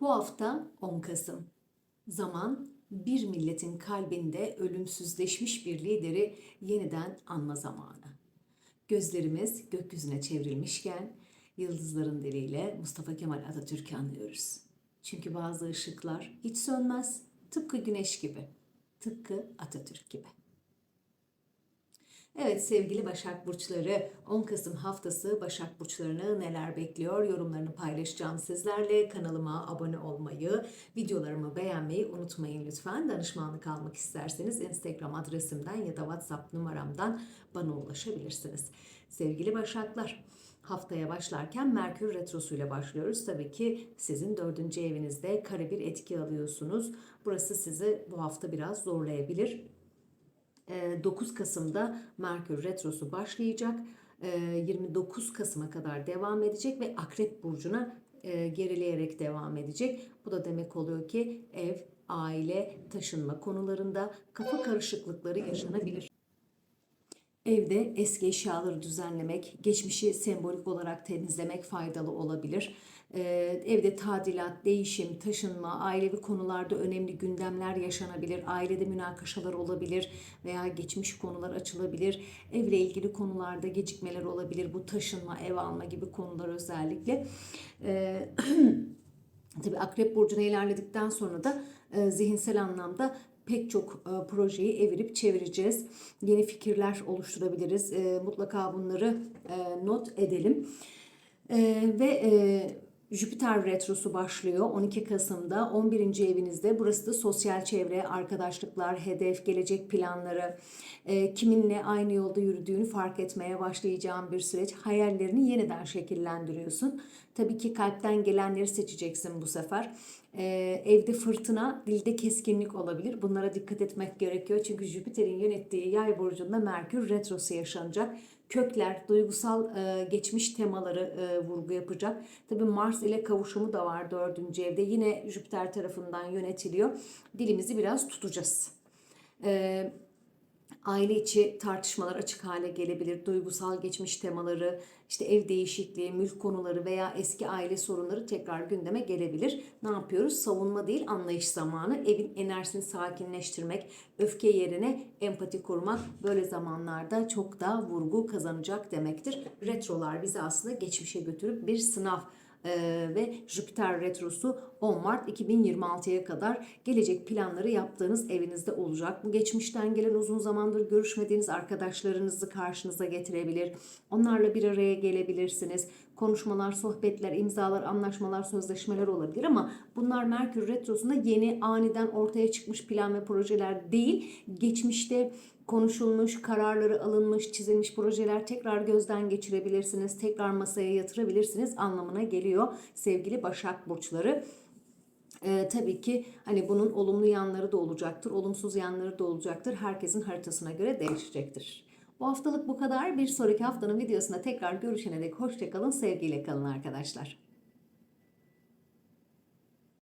Bu hafta 10 Kasım. Zaman bir milletin kalbinde ölümsüzleşmiş bir lideri yeniden anma zamanı. Gözlerimiz gökyüzüne çevrilmişken yıldızların diliyle Mustafa Kemal Atatürk'ü anlıyoruz. Çünkü bazı ışıklar hiç sönmez, tıpkı güneş gibi, tıpkı Atatürk gibi. Evet sevgili Başak Burçları 10 Kasım haftası Başak Burçlarını neler bekliyor yorumlarını paylaşacağım sizlerle. Kanalıma abone olmayı, videolarımı beğenmeyi unutmayın lütfen. Danışmanlık almak isterseniz Instagram adresimden ya da WhatsApp numaramdan bana ulaşabilirsiniz. Sevgili Başaklar haftaya başlarken Merkür Retrosu ile başlıyoruz. Tabii ki sizin dördüncü evinizde kare bir etki alıyorsunuz. Burası sizi bu hafta biraz zorlayabilir. 9 Kasım'da Merkür Retrosu başlayacak. 29 Kasım'a kadar devam edecek ve Akrep Burcu'na gerileyerek devam edecek. Bu da demek oluyor ki ev, aile, taşınma konularında kafa karışıklıkları yaşanabilir. Evde eski eşyaları düzenlemek, geçmişi sembolik olarak temizlemek faydalı olabilir. Ee, evde tadilat, değişim, taşınma, ailevi konularda önemli gündemler yaşanabilir. Ailede münakaşalar olabilir veya geçmiş konular açılabilir. Evle ilgili konularda gecikmeler olabilir. Bu taşınma, ev alma gibi konular özellikle. Ee, tabii Akrep Burcu'na ilerledikten sonra da e, zihinsel anlamda pek çok e, projeyi evirip çevireceğiz. Yeni fikirler oluşturabiliriz. E, mutlaka bunları e, not edelim. E, ve e, Jüpiter retrosu başlıyor 12 Kasım'da 11. evinizde. Burası da sosyal çevre, arkadaşlıklar, hedef, gelecek planları, e, kiminle aynı yolda yürüdüğünü fark etmeye başlayacağın bir süreç. Hayallerini yeniden şekillendiriyorsun. Tabii ki kalpten gelenleri seçeceksin bu sefer. E, evde fırtına, dilde keskinlik olabilir. Bunlara dikkat etmek gerekiyor. Çünkü Jüpiter'in yönettiği yay burcunda Merkür retrosu yaşanacak kökler, duygusal e, geçmiş temaları e, vurgu yapacak. Tabi Mars ile kavuşumu da var dördüncü evde. Yine Jüpiter tarafından yönetiliyor. Dilimizi biraz tutacağız. E, aile içi tartışmalar açık hale gelebilir. Duygusal geçmiş temaları, işte ev değişikliği, mülk konuları veya eski aile sorunları tekrar gündeme gelebilir. Ne yapıyoruz? Savunma değil, anlayış zamanı. Evin enerjisini sakinleştirmek, öfke yerine empati kurmak böyle zamanlarda çok daha vurgu kazanacak demektir. Retrolar bizi aslında geçmişe götürüp bir sınav ve Jüpiter retrosu 10 Mart 2026'ya kadar gelecek planları yaptığınız evinizde olacak. Bu geçmişten gelen uzun zamandır görüşmediğiniz arkadaşlarınızı karşınıza getirebilir. Onlarla bir araya gelebilirsiniz. Konuşmalar, sohbetler, imzalar, anlaşmalar, sözleşmeler olabilir ama bunlar Merkür retrosunda yeni aniden ortaya çıkmış plan ve projeler değil. Geçmişte konuşulmuş, kararları alınmış, çizilmiş projeler tekrar gözden geçirebilirsiniz, tekrar masaya yatırabilirsiniz anlamına geliyor sevgili Başak Burçları. Ee, tabii ki hani bunun olumlu yanları da olacaktır, olumsuz yanları da olacaktır. Herkesin haritasına göre değişecektir. Bu haftalık bu kadar. Bir sonraki haftanın videosunda tekrar görüşene dek hoşçakalın, sevgiyle kalın arkadaşlar.